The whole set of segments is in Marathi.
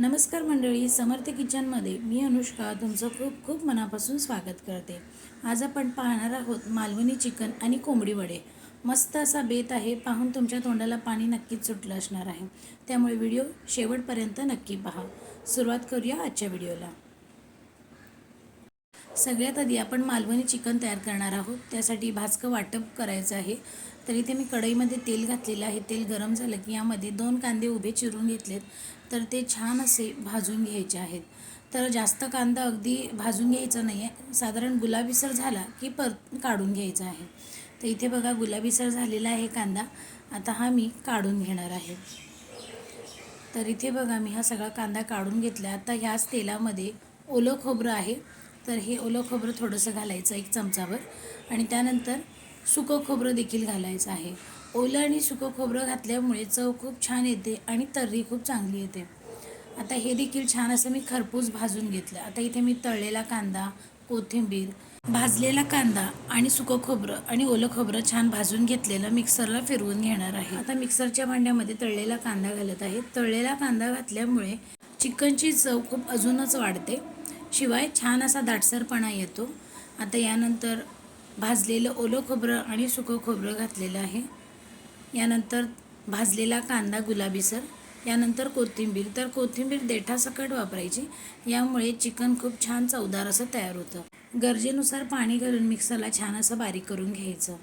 नमस्कार मंडळी समर्थ किचनमध्ये मी अनुष्का तुमचं खूप खूप मनापासून स्वागत करते. आज आपण पाहणार आहोत मालवणी चिकन आणि कोंबडी वडे. मस्त असा बेत आहे पाहून तुमच्या तोंडाला पाणी नक्कीच सुटलं असणार आहे. त्यामुळे व्हिडिओ शेवटपर्यंत नक्की पहा. सुरुवात करूया आजच्या व्हिडिओला. सगळ्यात आधी आपण मालवणी चिकन तयार करणार आहोत. त्यासाठी भाजकं वाटप करायचं आहे. तर इथे मी कढईमध्ये तेल घातलेलं आहे. तेल गरम झालं की यामध्ये दोन कांदे उभे चिरून घेतलेत. तर ते छान असे भाजून घ्यायचे आहेत. तर जास्त कांदा अगदी भाजून घ्यायचा नाही आहे साधारण गुलाबीसर झाला की पर काढून घ्यायचा आहे. तर इथे बघा गुलाबीसर झालेला आहे कांदा. आता हा मी काढून घेणार आहे. तर इथे बघा मी हा सगळा कांदा काढून घेतला. आता ह्याच तेलामध्ये ओलं खोबरं आहे. तर हे ओलं खोबरं थोडंसं घालायचं एक चमचाभर. आणि त्यानंतर सुकं खोबरं देखील घालायचं आहे. ओलं आणि सुकं खोबरं घातल्यामुळे चव खूप छान येते आणि तर्री खूप चांगली येते. आता हे देखील छान असं मी खरपूस भाजून घेतलं. आता इथे मी तळलेला कांदा कोथिंबीर भाजलेला कांदा आणि सुकं खोबरं आणि ओलं खोबरं छान भाजून घेतलेलं मिक्सरला फिरवून घेणार आहे. आता मिक्सरच्या भांड्यामध्ये तळलेला कांदा घालत आहे. तळलेला कांदा घातल्यामुळे चिकनची चव खूप अजूनच वाढते. शिवाय छान असा दाटसरपणा येतो. आता यानंतर भाजलेलं ओलं खोबरं आणि सुकं खोबरं घातलेलं आहे. यानंतर भाजलेला कांदा गुलाबीसर यानंतर कोथिंबीर. तर कोथिंबीर देठासकट वापरायची यामुळे चिकन खूप छान चवदार असं तयार होतं. गरजेनुसार पाणी घालून मिक्सरला छान असं बारीक करून घ्यायचं.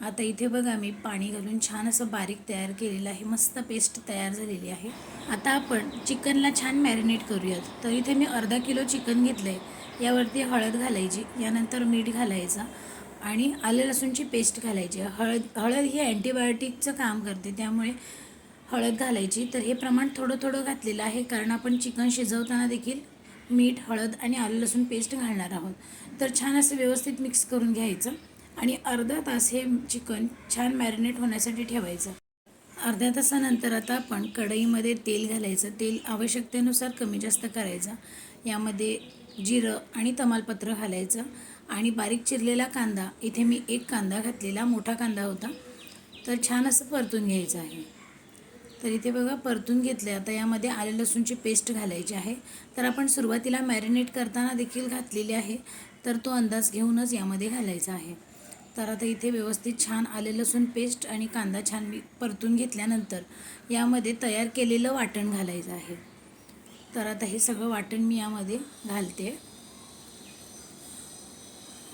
आता इथे बघा मी पाणी घालून छान असं बारीक तयार केलेलं आहे. मस्त पेस्ट तयार झालेली आहे. आता आपण चिकनला छान मॅरिनेट करूयात. तर इथे मी अर्धा किलो चिकन घेतलं आहे यावरती हळद घालायची यानंतर मीठ घालायचं आणि आले लसूणची पेस्ट घालायची. हळद हळद ही अँटीबायोटिकचं काम करते त्यामुळे हळद घालायची. तर हे प्रमाण थोडं थोडं घातलेलं आहे कारण आपण चिकन शिजवताना देखील मीठ हळद आणि आलं लसूण पेस्ट घालणार आहोत. तर छान असं व्यवस्थित मिक्स करून घ्यायचं. आणि अर्धा तास हे चिकन छान मॅरिनेट होण्यासाठी ठेवायचं. अर्ध्या तासानंतर आता आपण कढईमध्ये तेल घालायचं. तेल आवश्यकतेनुसार कमी जास्त करायचं. यामध्ये जिरं आणि तमालपत्र घालायचं. आणि बारीक चिरलेला कांदा इथे मी एक कांदा घातलेला मोठा कांदा होता. तर छान असं परतून घ्यायचं आहे. तर इथे बघा परतून घेतले आता यामध्ये आले लसूणची पेस्ट घालायची आहे. तर आपण सुरुवातीला मॅरिनेट करताना देखील घातलेली आहे. तर तो अंदाज घेऊनच यामध्ये घालायचा आहे. तर आता इथे व्यवस्थित छान आले लसूण पेस्ट आणि कांदा छान मी परतून घेतल्यानंतर यामध्ये तयार केलेलं वाटण घालायचं आहे. तर आता हे सगळं वाटण मी यामध्ये घालते.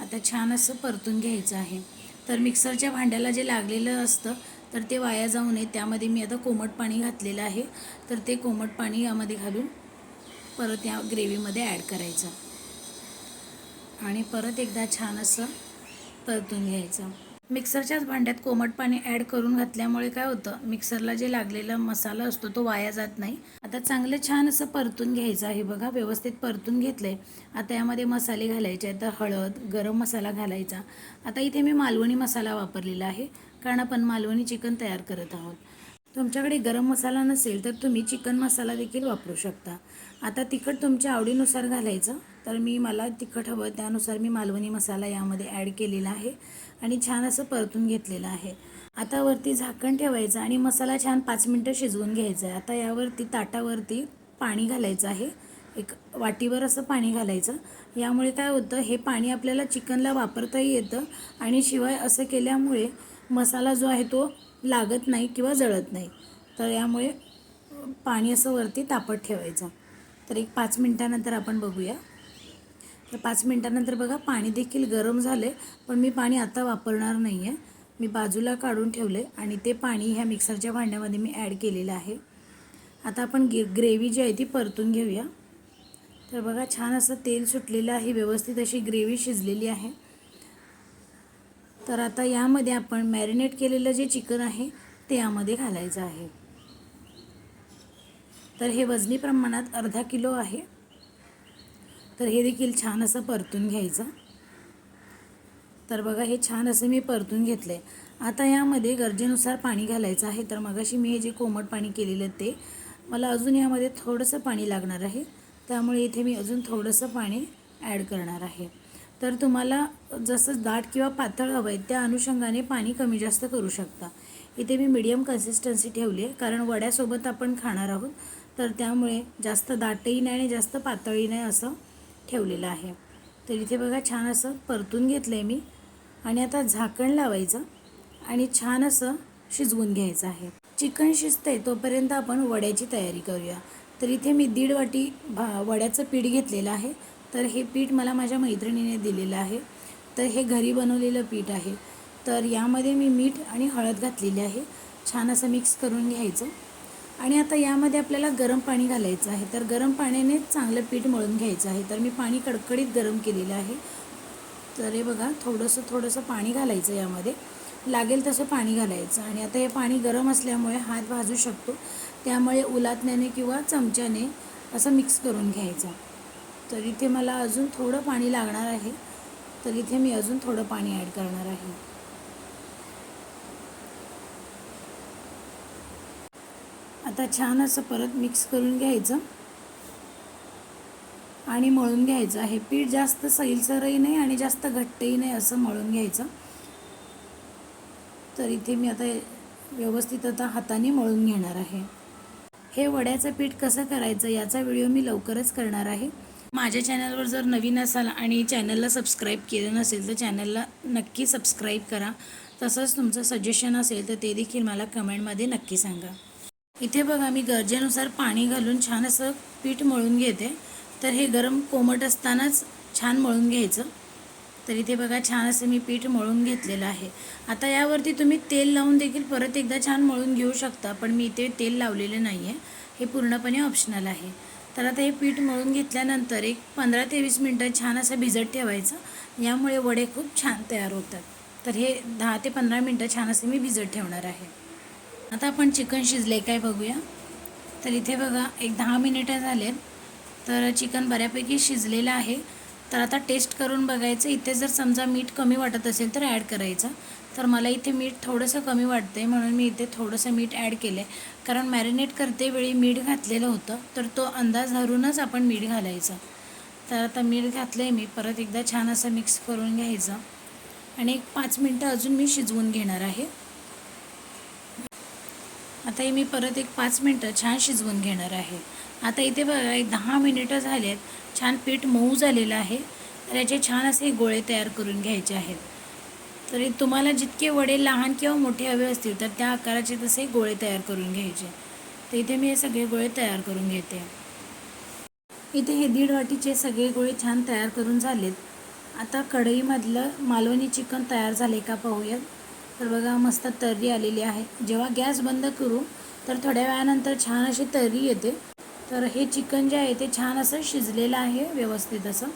आता छान असं परतून घ्यायचं आहे. तर मिक्सरच्या भांड्याला जे लागलेलं असतं तर ते वाया जाऊ नये. त्यामध्ये मी आता कोमट पाणी घातलेलं आहे. तर ते कोमट पाणी यामध्ये घालून परत या ग्रेव्हीमध्ये ॲड करायचं. आणि परत एकदा छान असं परतून घ्यायचं. मिक्सरच्याच भांड्यात कोमट पाणी ॲड करून घातल्यामुळे काय होतं मिक्सरला जे लागलेला मसाला असतो तो वाया जात नाही. आता चांगलं छान असं परतून घ्यायचं आहे बघा व्यवस्थित परतून घेतलं आहे आता यामध्ये मसाले घालायचे आहेत तर हळद गरम मसाला घालायचा. आता इथे मी मालवणी मसाला वापरलेला आहे कारण आपण मालवणी चिकन तयार करत आहोत. तुमच्याकडे गरम मसाला नसेल तर तुम्ही चिकन मसाला देखील वापरू शकता. आता तिखट तुमच्या आवडीनुसार घालायचं. तर मी मला तिखट हवं त्यानुसार मी मालवणी मसाला यामध्ये ॲड केलेला आहे आणि छान असं परतून घेतलेलं आहे. आता वरती झाकण ठेवायचं आणि मसाला छान पाच मिनटं शिजवून घ्यायचा आहे. आता यावरती ताटावरती पाणी घालायचं आहे. एक वाटीवर असं पाणी घालायचं. यामुळे काय होतं हे पाणी आपल्याला चिकनला वापरताही येतं आणि शिवाय असं केल्यामुळे मसाला जो आहे तो लागत नाही किंवा जळत नाही. तर यामुळे पाणी असं वरती तापत ठेवायचं. तर एक पाच मिनटानंतर आपण बघूया. तर पाच मिनटानंतर बघा पाणी देखील गरम झाले पण मी पाणी आता वापरणार नाही आहे मी बाजूला काढून ठेवले आणि ते पाणी ह्या मिक्सरच्या भांड्यामध्ये मी ॲड केलेलं आहे. आता आपण गे ग्रेव्ही जी आहे ती परतून घेऊया. तर बघा छान असं तेल सुटलेलं आहे व्यवस्थित अशी ग्रेव्ही शिजलेली आहे. तर आता यामध्ये आपण मॅरिनेट केलेलं जे चिकन आहे ते यामध्ये घालायचं आहे. तर हे वजनी प्रमाणात अर्धा किलो आहे. तर हे देखील छान असं परतून घ्यायचं. तर बघा हे छान असं मी परतून घेतलं आहे आता यामध्ये गरजेनुसार पाणी घालायचं आहे. तर मगाशी मी हे जे कोमट पाणी केलेलं ते मला अजून यामध्ये थोडंसं पाणी लागणार आहे. त्यामुळे इथे मी अजून थोडंसं पाणी ॲड करणार आहे. तर तुम्हाला जसं दाट किंवा पातळ हवं आहे त्या अनुषंगाने पाणी कमी जास्त करू शकता. इथे मी मीडियम कन्सिस्टन्सी ठेवली आहे. कारण वड्यासोबत आपण खाणार आहोत. तर त्यामुळे जास्त दाटही नाही आणि जास्त पातळही नाही असं ठेवलेलं आहे. तर इथे बघा छान असं परतून घेतलं आहे मी आणि आता झाकण लावायचं आणि छान असं शिजवून घ्यायचं आहे. चिकन शिजतंय तोपर्यंत आपण वड्याची तयारी करूया. तर इथे मी दीड वाटी भा वड्याचं पीठ घेतलेलं आहे. तर हे पीठ मला माझ्या मैत्रिणीने दिलेलं आहे. तर हे घरी बनवलेलं पीठ आहे. तर यामध्ये मी मीठ आणि हळद घातलेली आहे. छान असं मिक्स करून घ्यायचं. आणि आता यामध्ये आपल्याला गरम पाणी घालायचं आहे. तर गरम पाण्याने चांगलं पीठ मळून घ्यायचं आहे. तर मी पाणी कडकडीत गरम केलेलं आहे. तर हे बघा थोडंसं थोडंसं पाणी घालायचं यामध्ये. लागेल तसं पाणी घालायचं. आणि आता हे पाणी गरम असल्यामुळे हात भाजू शकतो. त्यामुळे उलातण्याने किंवा चमच्याने असं मिक्स करून घ्यायचं. तर इथे मला अजून थोडं पाणी लागणार आहे. तर इथे मी अजून थोडं पाणी ॲड करणार आहे. आता छान असं परत मिक्स करून घ्यायचं. आणि मळून घ्यायचं. हे पीठ जास्त सैलसरही नाही आणि जास्त घट्टही नाही असं मळून घ्यायचं. तर इथे मी आता व्यवस्थित आता हाताने मळून घेणार आहे. हे वड्याचं पीठ कसं करायचं याचा व्हिडिओ मी लवकरच करणार आहे. माझ्या चॅनलवर जर नवीन असाल आणि चॅनलला सबस्क्राईब केलं नसेल तर चॅनलला नक्की सबस्क्राईब करा. तसंच तुमचं सजेशन असेल तर ते देखील मला कमेंटमध्ये नक्की सांगा. इथे बघा मी गरजेनुसार पाणी घालून छान असं पीठ मळून घेते. तर हे गरम कोमट असतानाच छान मळून घ्यायचं. तर इथे बघा छान असं मी पीठ मळून घेतलेलं आहे. आता यावरती तुम्ही तेल लावून देखील परत एकदा छान मळून घेऊ शकता पण मी इथे तेल लावलेलं नाही आहे हे पूर्णपणे ऑप्शनल आहे. तर आता हे पीठ मळून घेतल्यानंतर एक पंधरा ते वीस मिनटं छान असं भिजत ठेवायचं. यामुळे वडे खूप छान तयार होतात. तर हे दहा ते पंधरा मिनटं छान असे मी भिजत ठेवणार आहे. आता आपण चिकन शिजले काय बघूया. तर इथे बघा एक दहा मिनिटं झालेत तर चिकन बऱ्यापैकी शिजलेलं आहे. तर आता टेस्ट करून बघायचं. इथे जर समजा मीठ कमी वाटत असेल तर ॲड करायचं. तर मला इथे मीठ थोडंसं कमी वाटतं आहे म्हणून मी इथे थोडंसं मीठ ॲड केलं आहे कारण मॅरिनेट करते वेळी मीठ घातलेलं होतं तर तो अंदाज धरूनच आपण मीठ घालायचं. तर आता मीठ घातलं आहे मी. परत एकदा छान असं मिक्स करून घ्यायचं. आणि एक पाच मिनटं अजून मी शिजवून घेणार आहे. आता हे मी परत एक पाच मिनटं छान शिजवून घेणार आहे. आता इथे बघा एक दहा मिनिटं झालेत. छान पीठ मऊ झालेलं आहे. तर याचे छान असे गोळे तयार करून घ्यायचे आहेत. तरी तुम्हाला जितके वडे लहान किंवा मोठे हवे असतील तर त्या आकाराचे तसे गोळे तयार करून घ्यायचे. तर इथे मी हे सगळे गोळे तयार करून घेते. इथे हे दीड वाटीचे सगळे गोळे छान तयार करून झालेत. आता कढईमधलं मालवणी चिकन तयार झाले का पाहूयात. तर बघा मस्त तर्री आलेली आहे. जेव्हा गॅस बंद करू तर थोड्या वेळानंतर छान अशी तर्री येते. तर हे चिकन जे आहे ते छान असं शिजलेलं आहे व्यवस्थित असं.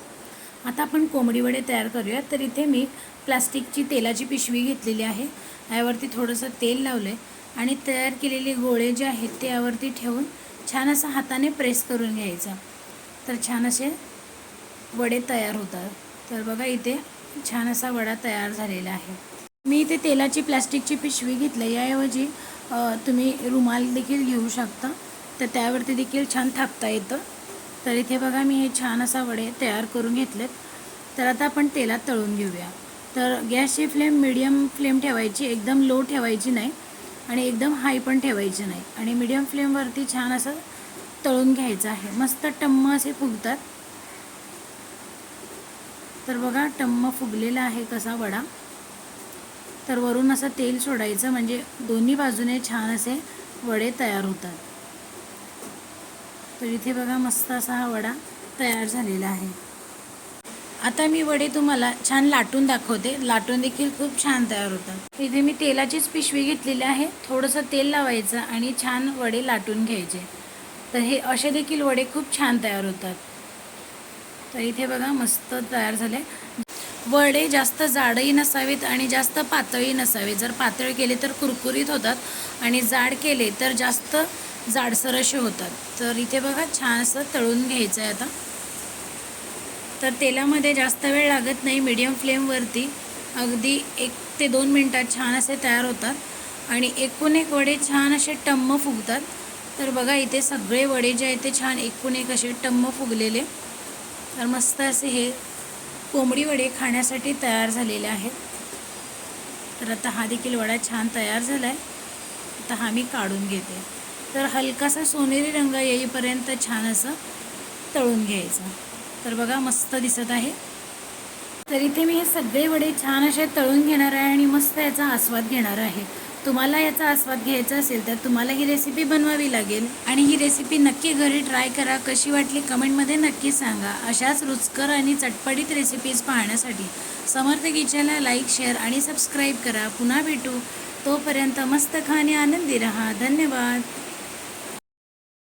आता आपण कोंबडी वडे तयार करूया तर इथे मी प्लास्टिकची तेलाची पिशवी घेतलेली आहे. यावरती थोडंसं तेल लावलं आहे आणि तयार केलेले गोळे जे आहेत ते यावरती ठेवून छान असं हाताने प्रेस करून घ्यायचं. तर छान असे वडे तयार होतात. तर बघा इथे छान असा वडा तयार झालेला आहे. मी इथे तेलाची प्लॅस्टिकची पिशवी घेतली. याऐवजी तुम्ही रुमाल देखील घेऊ शकता. तर त्यावरती देखील छान थापता येतं. तर इथे बघा मी हे छान असा वडे तयार करून घेतलेत. तर आता आपण तेलात तळून घेऊया. तर गॅसची फ्लेम मिडियम फ्लेम ठेवायची. एकदम लो ठेवायची नाही आणि एकदम हाय पण ठेवायची नाही. आणि मिडियम फ्लेमवरती छान असं तळून घ्यायचं आहे. मस्त टम्म असे फुगतात. तर बघा टम्म फुगलेला आहे कसा वडा. तर वरून असं तेल सोडायचं म्हणजे दोन्ही बाजूने छान असे वडे तयार होतात. तर इथे बघा मस्त असा हा वडा तयार झालेला आहे. आता मी वडे तुम्हाला छान लाटून दाखवते. लाटून देखील खूप छान तयार होतात. इथे मी तेलाचीच पिशवी घेतलेली आहे. थोडंसं तेल लावायचं आणि छान वडे लाटून घ्यायचे. तर हे असे देखील वडे खूप छान तयार होतात. तर इथे बघा मस्त तयार झाले. वडे जास्त जाडही नसावेत आणि जास्त पातळी नसावे जर पातळ केले तर कुरकुरीत होतात आणि जाड केले तर जास्त जाडसर असे होतात. तर इथे बघा छान असं तळून घ्यायचं आहे आता. तर तेलामध्ये जास्त वेळ लागत नाही मीडियम फ्लेमवरती अगदी एक ते दोन मिनटात छान असे तयार होतात. आणि एकूण एक वडे छान असे टम्म फुगतात. तर बघा इथे सगळे वडे जे आहेत ते छान एकूण एक असे टम्म फुगलेले. तर मस्त असे हे कोंबडी वडे खाण्यासाठी तयार झालेले आहेत. तर आता हा देखील वडा छान तयार झाला आहे आता हा मी काढून घेते. तर हलकासा सोनेरी रंग येईपर्यंत छान असं तळून घ्यायचं. तर बघा मस्त दिसत आहे. तर इथे मी हे सगळे वडे छान असे तळून घेणार आहे आणि मस्त याचा आस्वाद घेणार आहे. तुम्हाला याचा आस्वाद घ्यायचा असेल तर तुम्हाला ही रेसिपी बनवावी लागेल. आणि ही रेसिपी नक्की घरी ट्राय करा. कशी वाटली कमेंटमध्ये नक्की सांगा. अशाच रुचकर आणि चटपटीत रेसिपीज पाहण्यासाठी समर्थ किचनला लाईक शेअर आणि सबस्क्राईब करा. पुन्हा भेटू. तोपर्यंत मस्त खा आणि आनंदी रहा. धन्यवाद.